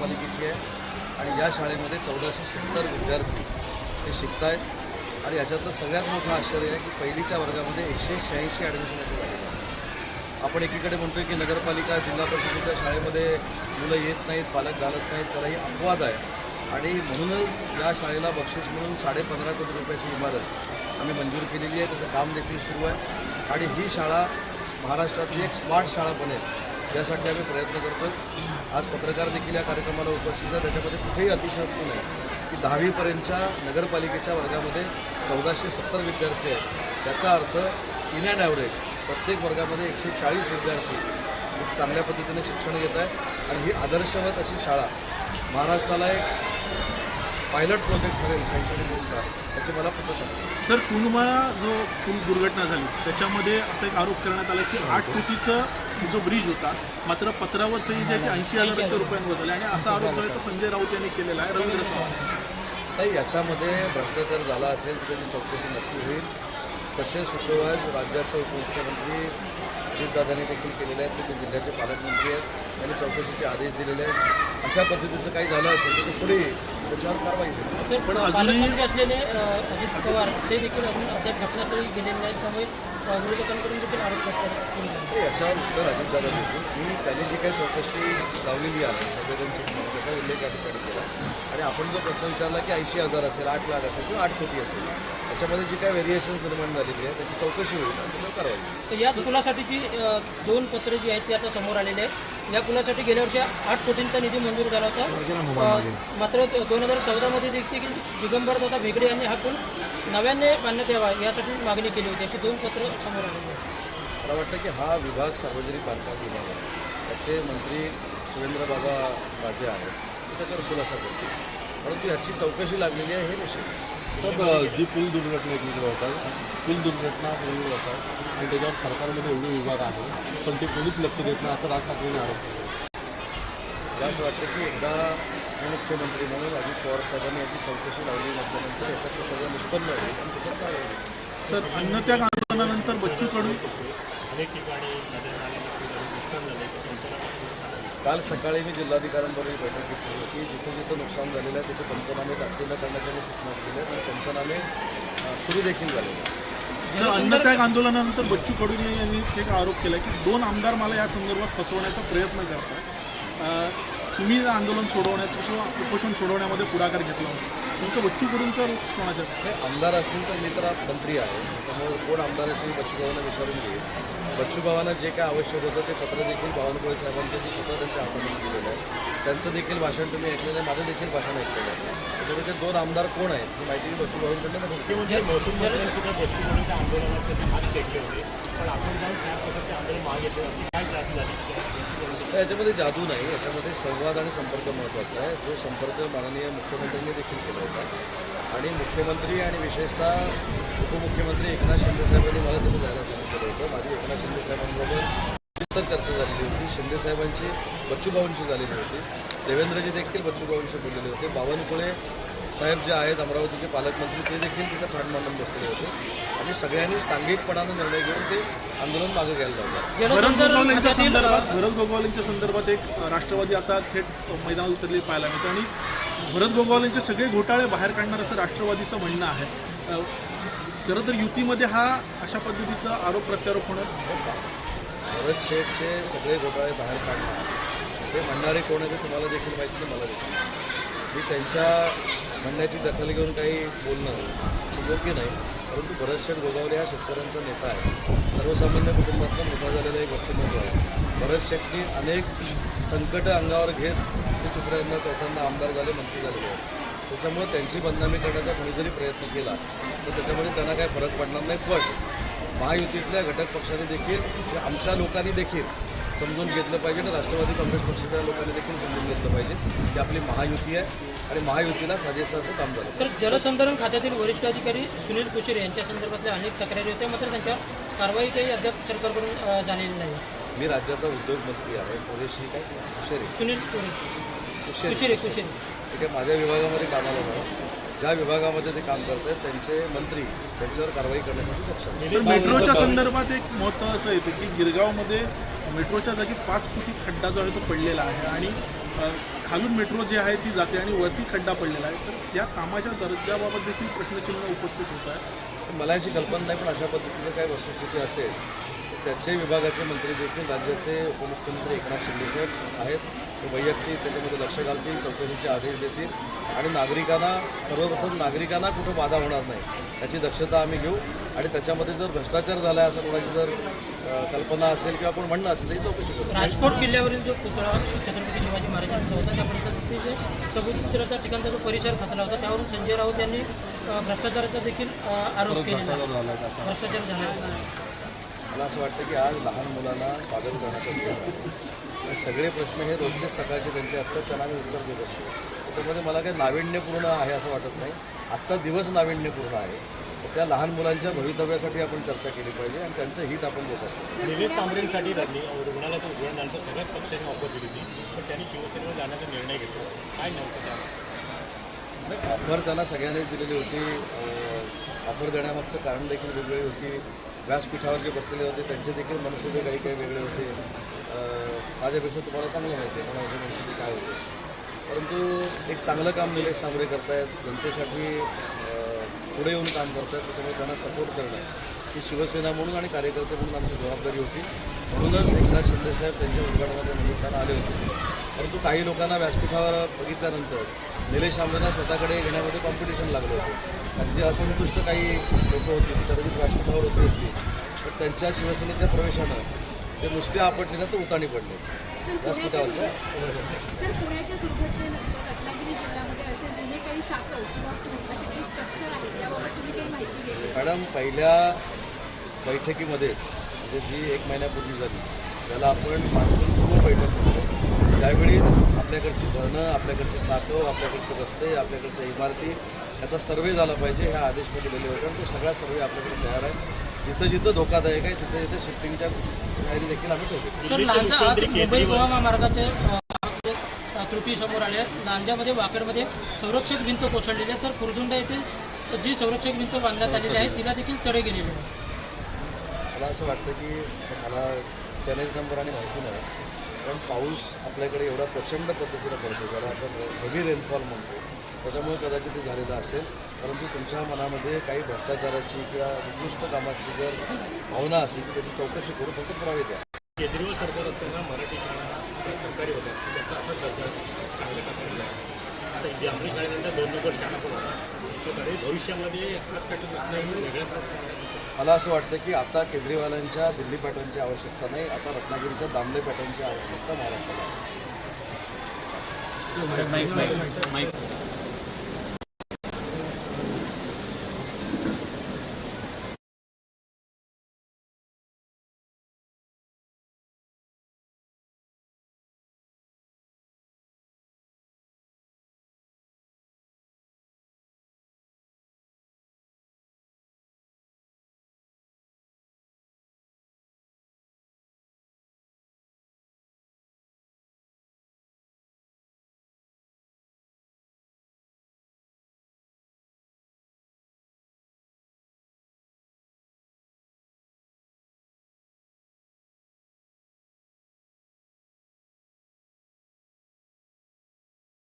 पालिकेची आहे. आणि या शाळेमध्ये चौदाशे सत्तर विद्यार्थी हे शिकत आहेत आणि याच्यातलं सगळ्यात मोठं आश्चर्य आहे की पहिलीच्या वर्गामध्ये एकशे शहाऐंशी ॲडमिशन झालेलं आहे आपण एकीकडे म्हणतोय की नगरपालिका जिल्हा परिषदेच्या शाळेमध्ये मुलं येत नाहीत पालक घालत नाहीत त्याला ही अपवाद आहे. आणि म्हणूनच या शाळेला बक्षीस म्हणून साडेपंधरा कोटी रुपयाची इमारत आम्ही मंजूर केलेली आहे. त्याचं काम देखील सुरू आहे. आणि ही शाळा महाराष्ट्रातली एक स्मार्ट शाळा बनेल. यासाठी आम्ही प्रयत्न करतो आज पत्रकार देखील या कार्यक्रमाला उपस्थित आहे त्याच्यामध्ये कुठेही अतिशयोक्ती नाही. की दहावीपर्यंतच्या नगरपालिकेच्या वर्गामध्ये चौदाशे सत्तर विद्यार्थी आहेत. त्याचा अर्थ इन अँड ॲव्हरेज प्रत्येक वर्गामध्ये एकशे चाळीस विद्यार्थी खूप चांगल्या पद्धतीने शिक्षण घेत आहे आणि ही आदर्शवत अशी शाळा महाराष्ट्राला एक पायलट प्रोजेक्ट ठरेल शैक्षणिक विस्तार याची मला पद्धत आहे सर पुलवामा जो पूल दुर्घटना झाली त्याच्यामध्ये असा एक आरोप करण्यात आला की आठ कोटीचा जो ब्रिज होता मात्र पत्रावर सही जे ऐंशी हजार रुपयांवर झाले. आणि असा आरोप तो संजय राऊत यांनी केलेला आहे रवींद्र चव्हाण. नाही याच्यामध्ये भ्रष्टाचार झाला असेल तर त्याची चौकशी नक्की होईल. तसे शुक्रवार राज्याचे उपमुख्यमंत्री अजितदादांनी देखील केलेले आहेत ते जिल्ह्याचे पालकमंत्री आहेत. त्यांनी चौकशीचे आदेश दिलेले आहेत. अशा पद्धतीचं काही झालं असेल तर ते पुढे. त्याच्यावर कारवाई होईल. पण अजूनही- असलेले अजित पवार ते देखील अजून अद्याप घटनास्थळी गेलेले नाहीत. त्यामुळे विरोधकांकडून देखील आरोप करतात याच्यावर उत्तर अजितदादा देतील मी त्यांनी जी काही चौकशी लावलेली आहे संवेदनशील म्हणून त्याचा उल्लेख या ठिकाणी केला. आणि आपण जो प्रश्न विचारला की ऐंशी हजार असेल आठ लाख असेल किंवा आठ कोटी असेल त्याच्यामध्ये जी काही व्हेरिएशन्स निर्माण झालेली आहे त्याची चौकशी होईल आणि त्याच्यावर कारवाई होईल. तर या पुलासाठीची अ, दोन पत्र जी आहेत ती आता समोर आलेली आहेत. या पुलासाठी गेल्या वर्षी आठ कोटींचा निधी मंजूर झाला होता. अ, मात्र दोन हजार चौदामध्ये देखील दिगंबर दादा भेगडे यांनी हा पूल नव्याने बांधण्यात यावा यासाठी मागणी केली होती. अशी दोन पत्र समोर आलेली आहेत. मला वाटतं की हा विभाग सार्वजनिक बांधकाम विभाग आहे. त्याचे मंत्री सुरेंद्र बाबा राजे आहेत. ते त्याच्यावर खुलासा करतील. परंतु याची चौकशी लागलेली आहे हे निश्चित. तर जी पूल दुर्घटना केली होतात पूल दुर्घटना केली होतात आणि त्याच्यावर सरकारमध्ये एवढे विभाग आहे पण ते कोणीच लक्ष देत नाही असं राज ठाकरेंनी आरोप केला. मला असं वाटतं की एकदा मुख्यमंत्री म्हणून अजित पवार साहेबांनी याची चौकशी लावली म्हटल्यानंतर याच्यातलं सगळं निष्पन्न होईल. आणि त्याच्यात काय होईल? सर अन्नत्याग आंदोलनानंतर बच्चू कडू? काल सकाळी मी जिल्हाधिकाऱ्यांबरोबर बैठक घेतली होती. जिथं जिथं नुकसान झालेलं आहे त्याचे पंचनामे तातडीनं करण्याच्या मी सूचना दिल्या आणि पंचनामे सुरू देखील झालेले आहेत. अन्नत्याग आंदोलनानंतर बच्चू कडू यांनी एक आरोप केला की दोन आमदार मला या संदर्भात फसवण्याचा प्रयत्न करतात तुम्ही आंदोलन सोडवण्याचं किंवा उपोषण सोडवण्यामध्ये पुढाकार घेतला होता. तुमचं बच्चू कोणाच्या हे आमदार असतील तर मी तर मंत्री आहे. त्यामुळे कोण आमदार असतील बच्चूभावांना विचारून घेईल. बच्चूभावांना जे काय आवश्यक होतं ते पत्र देखील बावनकुळे साहेबांचं जे स्वतः त्यांच्या हाताने दिलेलं आहे त्यांचं देखील भाषण तुम्ही ऐकलेलं आहे माझं देखील भाषण ऐकलेलं आहे. त्याच्यामुळे ते दोन आमदार कोण आहेत ही माहिती मी बच्चूभावांकडनं घेतली. म्हणजे आंदोलनात ते हात टेकले होते. पण आपण जाऊन त्या प्रकारचे आंदोलन मागे घेतले. काय त्रास झाली याच्यामध्ये जादू नाही याच्यामध्ये संवाद आणि संपर्क महत्त्वाचा आहे. जो संपर्क माननीय मुख्यमंत्र्यांनी देखील केला होता. आणि मुख्यमंत्री आणि विशेषतः उपमुख्यमंत्री एकनाथ शिंदे साहेबांनी मला तिथे जायला सांगितलं होतं. माझी एकनाथ शिंदे साहेबांबरोबर सविस्तर चर्चा झालेली होती. शिंदे साहेबांची बच्चूभाऊंशी झालेली होती. देवेंद्रजी देखील बच्चूभाऊंशी बोललेले होते. बावनकुळे साहेब जे आहेत अमरावतीचे पालकमंत्री ते देखील तिथे ठाण मांडून बसलेले होते. आणि सगळ्यांनी सांघिकपणानं निर्णय घेऊन ते आंदोलन मागे घ्यायला भरत जलसंधारण गोगावलेंच्या संदर्भात भरत गोगावलेंच्या संदर्भात एक राष्ट्रवादी आता थेट मैदानात उतरली पाहायला मिळतं. आणि भरत गोगावलेंचे सगळे घोटाळे बाहेर काढणार असं राष्ट्रवादीचं म्हणणं आहे. खरं तर युतीमध्ये हा अशा पद्धतीचा आरोप प्रत्यारोप होणं भरत शेठचे सगळे घोटाळे बाहेर काढणार. ते म्हणणारे कोण आहे ते तुम्हाला देखील माहिती नाही मला देखील. मी त्यांच्या म्हणण्याची दखल घेऊन काही बोलणं योग्य नाही परंतु भरत गोगावले हा शेतकऱ्यांचा नेता आहे. सर्वसामान्य कुटुंबातला मोठा झालेला एक व्यक्तिमत्व आहे भरत शेट्टी अनेक संकट अंगावर घेत ते तिसऱ्यांदा चौथ्यांदा आमदार झाले मंत्री झालेले आहेत त्याच्यामुळे त्यांची बदनामी करण्याचा कोणी जरी प्रयत्न केला तर त्याच्यामध्ये त्यांना काही फरक पडणार नाही. पण महायुतीतल्या घटक पक्षाने देखील आमच्या लोकांनी देखील समजून घेतलं पाहिजे आणि राष्ट्रवादी काँग्रेस पक्षाच्या लोकांनी देखील समजून घेतलं पाहिजे की आपली महायुती आहे. आणि महायुतीला साजेसं असं काम झालं. तर जलसंधारण खात्यातील वरिष्ठ अधिकारी सुनील कुशेरे यांच्या संदर्भातल्या अनेक तक्रारी होत्या मात्र त्यांच्यावर कारवाई काही अद्याप सरकारकडून झालेली नाही. मी राज्याचा उद्योग मंत्री आहे थोडीशी काय? कुशेरी सुनील कुशेरे. कुशेरी ठीक आहे माझ्या विभागामध्ये कामाला जाऊ ज्या विभागामध्ये ते काम करत आहेत त्यांचे मंत्री त्यांच्यावर कारवाई करण्यासाठी सक्षम मेट्रोच्या संदर्भात एक महत्वाचं येतं की गिरगावमध्ये मेट्रोच्या जागी पाच कोटी खड्डा जो आहे तो पडलेला आहे आणि खालून मेट्रो जी आहे ती जाते आणि वरती खड्डा पडलेला आहे. तर या कामाच्या दर्जाबाबत देखील प्रश्नचिन्ह उपस्थित होत आहे मला याची कल्पना नाही पण अशा पद्धतीने काही वस्तुस्थिती असेल त्याचे विभागाचे मंत्री देखील राज्याचे उपमुख्यमंत्री एकनाथ शिंदेसाहेब आहेत. ते वैयक्तिक त्याच्यामध्ये लक्ष घालतील चौकशीचे आदेश देतील. आणि नागरिकांना सर्वप्रथम नागरिकांना कुठं बाधा होणार नाही याची दक्षता आम्ही घेऊ. आणि त्याच्यामध्ये जर भ्रष्टाचार झाला असं कोणाची जर कल्पना असेल किंवा आपण म्हणणं असेल तरी चौकशी करू. राजकोट किल्ल्यावरील जो पुतळा छत्रपती शिवाजी महाराजांचा होता त्या समुद्राच्या ठिकाणचा जो परिसर खचला होता त्यावरून संजय राऊत यांनी भ्रष्टाचाराचा देखील आरोप आहे. भ्रष्टाचार झाला मला असं वाटतं की आज लहान मुलांना स्वागत करण्याचा सगळे प्रश्न हे रोजचे सकाळचे त्यांचे असतात त्यांना आम्ही उत्तर देत असतो. त्याच्यामध्ये मला काही नाविन्यपूर्ण आहे असं वाटत नाही. आजचा दिवस नाविन्यपूर्ण आहे. त्या लहान मुलांच्या भवितव्यासाठी आपण चर्चा केली पाहिजे आणि त्यांचं हित आपण देत असतो. निलेश तांबरेंसाठी रडली रुग्णालयाचं उघडल्यानंतर सगळ्याच पक्षांनी ऑफर दिली होती. पण त्यांनी शिवसेनेवर जाण्याचा निर्णय घेतला. काय नाही, ऑफर त्यांना सगळ्यांनीच दिलेली होती. ऑफर देण्यामागचं कारण देखील वेगळी होती. व्यासपीठावर जे बसलेले होते त्यांचे देखील मनसुबे काही काही वेगळे होते. माझ्यापेक्षा तुम्हाला चांगलं माहिती आहे कोणाचे मनसुबे काय होते. परंतु एक चांगलं काम निलेश सांबरे करतायत. जनतेसाठी पुढे येऊन काम करतायत त्याच्यामुळे त्यांना सपोर्ट करणं ही शिवसेना म्हणून आणि कार्यकर्ते म्हणून आमची जबाबदारी होती. म्हणूनच एकनाथ शिंदे साहेब त्यांच्या उद्घाटनाच्या निमित्तानं आले होते. परंतु काही लोकांना व्यासपीठावर बघितल्यानंतर निलेश आंबेना स्वतःकडे घेण्यामध्ये कॉम्पिटिशन लागलं होतं. त्यांची असंतुष्ट काही लोक होती ती कदाचित व्यासपीठावर होती. असती पण त्यांच्या शिवसेनेच्या प्रवेशानं ते नुसते आपटले तर उताणी पडले. व्यासपीठावर. मॅडम पहिल्या बैठकीमध्येच म्हणजे जी एक महिन्यापूर्वी झाली त्याला आपण मान्सून पूर्व बैठक म्हणतो त्यावेळीच आपल्याकडची धरणं आपल्याकडचे साठव आपल्याकडचे रस्ते आपल्याकडच्या इमारती याचा सर्वे झाला पाहिजे ह्या आदेश मी दिलेले होते. आणि तो सगळा सर्वे आपल्याकडे तयार आहे. जिथं जिथं धोकादायक आहे तिथं तिथे शिफ्टिंगच्या तयारी देखील आम्ही ठेवतो. त्रुटी समोर आल्या. आहेत नांद्यामध्ये वाकडमध्ये संरक्षक भिंत कोसळलेली आहे. तर कुरदुंडा येथे जी संरक्षक भिंत बांधण्यात आलेली आहे तिला देखील तडे गेलेले आहे मला असं वाटतं की मला चॅलेंज नंबर आणि माहिती नाही कारण पाऊस आपल्याकडे एवढा प्रचंड पद्धतीनं पडतो ज्याला आपण हेवी रेनफॉल म्हणतो. त्याच्यामुळे कदाचित ते झालेलं असेल. परंतु तुमच्या मनामध्ये काही भ्रष्टाचाराची किंवा उत्कृष्ट कामाची जर भावना असेल तर त्याची चौकशी करून फक्त पुरावे द्या. केजरीवाल सरकार असताना मराठी शाळा सरकारी होत्या त्याचा असाच दर्जा चांगल्या प्रकारे. आता जांभळी शाळेनंतर दोन नंबर शाळा पण तरी भविष्यामध्ये वेगळ्या प्रकारे मला असं वाटतं की आता केजरीवालांच्या दिल्ली पॅटर्नची आवश्यकता नाही आता रत्नागिरीच्या दामले पॅटर्नची आवश्यकता महाराष्ट्राला.